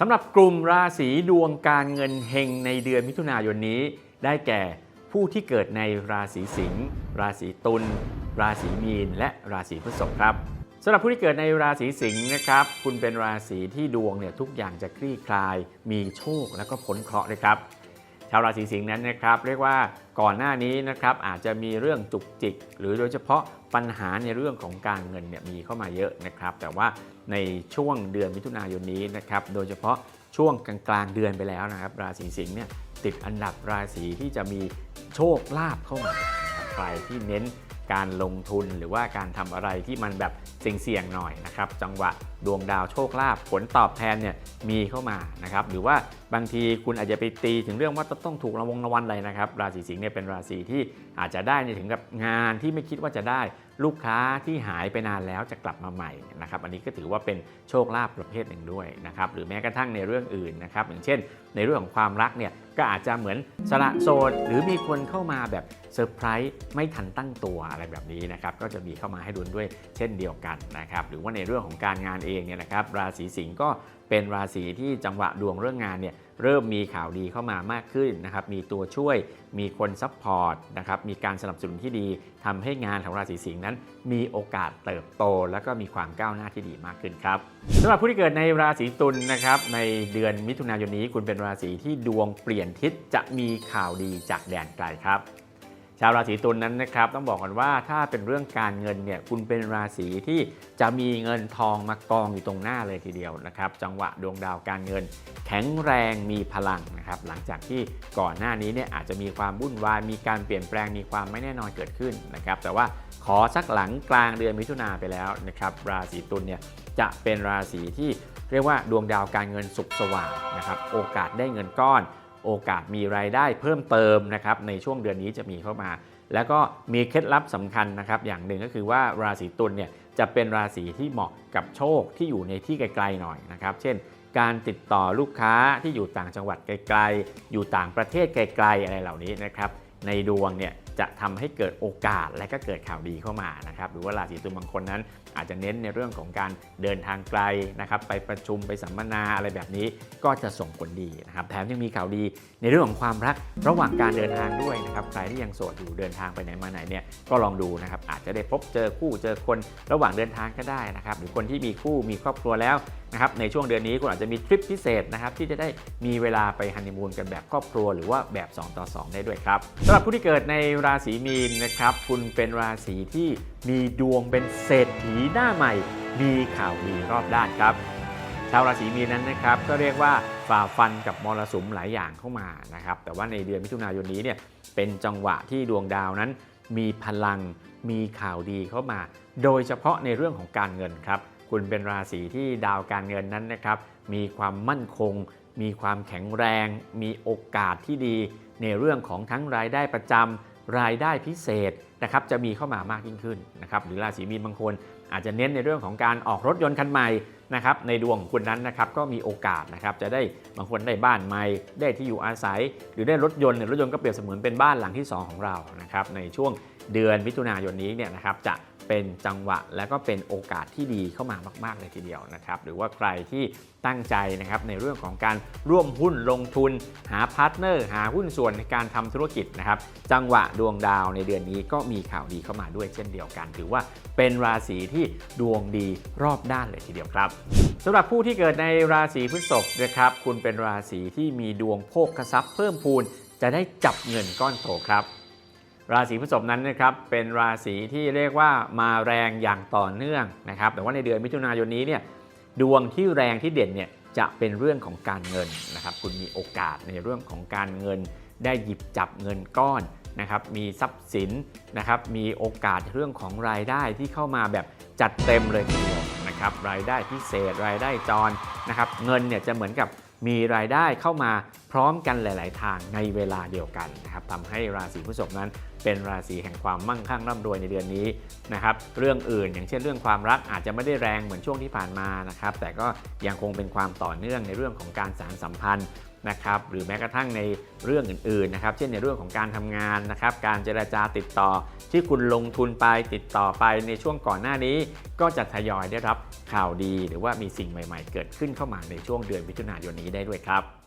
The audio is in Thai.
สำหรับกลุ่มราศีดวงการเงินเฮงในเดือนมิถุนายนนี้ ได้แก่ผู้ที่เกิดในราศีสิงห์ราศีตุลราศีมีน และราศีพฤษภครับสำหรับผู้ที่เกิดในราศีสิงห์นะครับ คุณเป็นราศีที่ดวงเนี่ยทุกอย่างจะคลี่คลาย มีโชคแล้วก็พ้นเคราะห์เลยครับ ชาวราศีสิงห์นั้นนะครับ เรียกว่าก่อนหน้านี้นะครับอาจจะมีเรื่องจุกจิก หรือโดยเฉพาะปัญหาในเรื่องของการเงินเนี่ยมีเข้ามาเยอะนะครับ แต่ว่า ในช่วงเดือนมิถุนายนนี้นะครับ โดยเฉพาะช่วงกลางๆเดือนไปแล้วนะครับ ราศีสิงห์เนี่ยติดอันดับราศีที่จะมีโชคลาภเข้ามาใครที่เน้น การลงทุนหรือว่าการทำอะไรที่มันแบบเสี่ยงๆหน่อยนะครับ จังหวะดวงดาวโชคลาภผลตอบแทนเนี่ยมีเข้ามานะครับหรือว่าบางทีคุณอาจจะไปตีถึงเรื่องว่าต้องถูกรางวงรางวัลอะไรนะครับ ราศีสิงห์เนี่ยเป็นราศีที่อาจจะได้ในถึงกับงานที่ไม่คิดว่าจะได้ลูกค้าที่หายไปนานแล้วจะกลับมาใหม่นะครับอันนี้ก็ถือว่าเป็นโชคลาภประเภทหนึ่งด้วยนะครับหรือแม้กระทั่งในเรื่องอื่นนะครับอย่างเช่น ในเรื่องของความรักเนี่ย ก็อาจจะเหมือนสละโสดหรือมีคนเข้ามาแบบเซอร์ไพรส์ไม่ทันตั้งตัวอะไรแบบนี้นะครับก็จะมีเข้ามาให้ดุนด้วยเช่นเดียวกันนะครับหรือว่าในเรื่องของการงานเองเนี่ยนะครับราศีสิงห์ก็เป็นราศีที่จังหวะดวงเรื่องงานเนี่ย เริ่มมีข่าวดีเข้ามามากขึ้นนะครับมีตัวช่วยมีคนซัพพอร์ตนะครับมีการสนับสนุนที่ดีทำให้งานของราศีสิงห์นั้น มีโอกาสเติบโต และก็มีความก้าวหน้าที่ดีมากขึ้นครับสำหรับผู้ที่เกิดในราศีตุลนะครับในเดือนมิถุนายนนี้คุณเป็นราศีที่ดวงเปลี่ยนทิศจะมีข่าวดีจากแดนไกลครับาวราศีตุลนนั้นนะครับต้องบอกก่อนว่าถ้าเป็นเรื่องการเงินเนี่ยคุณเป็นราศีที่จะมีเงินทองมากองอยู่ตรงหน้าเลยทีเดียวนะครับจังหวะดวงดาวการเงิน แข็งแรงมีพลังนะครับหลังจากที่ก่อนหน้านี้เนี่ยอาจจะมีความวุ่นวายมีการเปลี่ยนแปลงมีความไม่แน่นอนเกิดขึ้นนะครับแต่ว่าขอสักหลังกลางเดือนมิถุนาไปแล้วนะครับราศีตุลเนี่ยจะเป็นราศีที่เรียกว่าดวงดาวการเงินสุขสว่างนะครับโอกาสได้เงินก้อน โอกาสมีรายได้เพิ่มเติมนะครับในช่วงเดือนนี้จะมีเข้ามา แล้วก็มีเคล็ดลับสำคัญนะครับ อย่างหนึ่งก็คือว่าราศีตุลเนี่ยจะเป็นราศีที่เหมาะกับโชคที่อยู่ในที่ไกลๆหน่อยนะครับ เช่น การติดต่อลูกค้าที่อยู่ต่างจังหวัดไกลๆ อยู่ต่างประเทศไกลๆอะไรเหล่านี้นะครับในดวงเนี่ย จะทำให้เกิดโอกาสและก็เกิดข่าวดีเข้ามานะครับหรือว่าราศีตุลบางคนนั้น อาจจะเน้นในเรื่องของการเดินทางไกลนะครับไปประชุมไปสัมมนาอะไรแบบนี้ก็จะส่งผลดีนะครับแถมยังมีข่าวดีในเรื่องของความรักระหว่างการเดินทางด้วยนะครับใครที่ยังโสดอยู่เดินทางไปไหนมาไหนเนี่ยก็ลองดูนะครับอาจจะได้พบเจอคู่เจอคนระหว่างเดินทางก็ได้นะครับหรือคนที่มีคู่มีครอบครัวแล้วนะครับในช่วงเดือนนี้คุณอาจจะมีทริปพิเศษนะครับที่จะได้มีเวลาไปฮันนีมูนกันแบบครอบครัว หรือว่าแบบ 2 ต่อ 2 ได้ด้วยครับสำหรับผู้ที่เกิดในราศีมีนนะครับ คุณเป็นราศีที่มีดวงเป็นเศรษฐีหน้าใหม่ มีข่าวดีรอบด้านครับ ชาวราศีมีนนั้นนะครับก็เรียกว่าฝ่าฟันกับมรสุมหลายอย่างเข้ามานะครับ แต่ว่าในเดือนมิถุนายนนี้เนี่ยเป็นจังหวะที่ดวงดาวนั้น มีพลังมีข่าวดีเข้ามา โดยเฉพาะในเรื่องของการเงินครับ คุณเป็นราศีที่ดาวการเงินนั้นนะครับ มีความมั่นคง มีความแข็งแรง มีโอกาสที่ดี ในเรื่องของทั้งรายได้ประจำ รายได้พิเศษนะครับจะมีเข้ามามากยิ่งขึ้นนะครับหรือราศีมีนบางคนอาจจะเน้นในเรื่องของการออกรถยนต์คันใหม่นะครับในดวงของคุณนั้นนะครับก็มีโอกาสนะครับจะได้บางคนได้บ้านใหม่ได้ที่อยู่อาศัย หรือได้รถยนต์รถยนต์ก็เปรียบเสมือนเป็นบ้านหลังที่ 2 ของเรานะครับในช่วงเดือนมิถุนายนนี้เนี่ยนะครับจะ เป็นจังหวะและก็เป็นโอกาสที่ดีเข้ามามากๆเลยทีเดียวนะครับ หรือว่าใครที่ตั้งใจนะครับในเรื่องของการร่วมหุ้นลงทุน หาพาร์ทเนอร์ หาหุ้นส่วนในการทำธุรกิจนะครับ จังหวะดวงดาวในเดือนนี้ก็มีข่าวดีเข้ามาด้วยเช่นเดียวกันถือว่าเป็นราศีที่ดวงดีรอบด้านเลยทีเดียวครับสำหรับผู้ที่เกิดในราศีพฤษภนะครับ คุณเป็นราศีที่มีดวงโภคทรัพย์เพิ่มพูนจะได้จับเงินก้อนโตครับ ราศีพฤษภนั้นนะครับเป็นราศีที่เรียกว่ามาแรงอย่างต่อเนื่องนะครับ แต่ว่าในเดือนมิถุนายนนี้เนี่ยดวงที่แรงที่เด่นเนี่ยจะเป็นเรื่องของการเงินนะครับคุณมีโอกาสในเรื่องของการเงิน ได้หยิบจับเงินก้อนนะครับมีทรัพย์สินนะครับมีโอกาสเรื่องของรายได้ที่เข้ามาแบบจัดเต็มเลยทีเดียวนะครับรายได้พิเศษรายได้จรนะครับเงินเนี่ยจะเหมือนกับ มีรายได้เข้ามาพร้อมกันหลาย ๆ ทางในเวลาเดียวกันนะครับทำให้ราศีพฤษภนั้นเป็นราศีแห่งความมั่งคั่งร่ำรวยในเดือนนี้นะครับเรื่องอื่นอย่างเช่นเรื่องความรักอาจจะไม่ได้แรงเหมือนช่วงที่ผ่านมานะครับแต่ก็ยังคงเป็นความต่อเนื่องในเรื่องของการสารสัมพันธ์ นะครับหรือแม้กระทั่งในเรื่องอื่นๆนะครับเช่นในเรื่องของการทำงานนะครับการเจราจาติดต่อที่คุณลงทุนไปติดต่อไปในช่วงก่อนหน้านี้ ก็จะทยอยได้รับข่าวดี หรือว่ามีสิ่งใหม่ ๆ เกิดขึ้นเข้ามาในช่วงเดือนมิถุนายนนี้ได้ด้วยครับ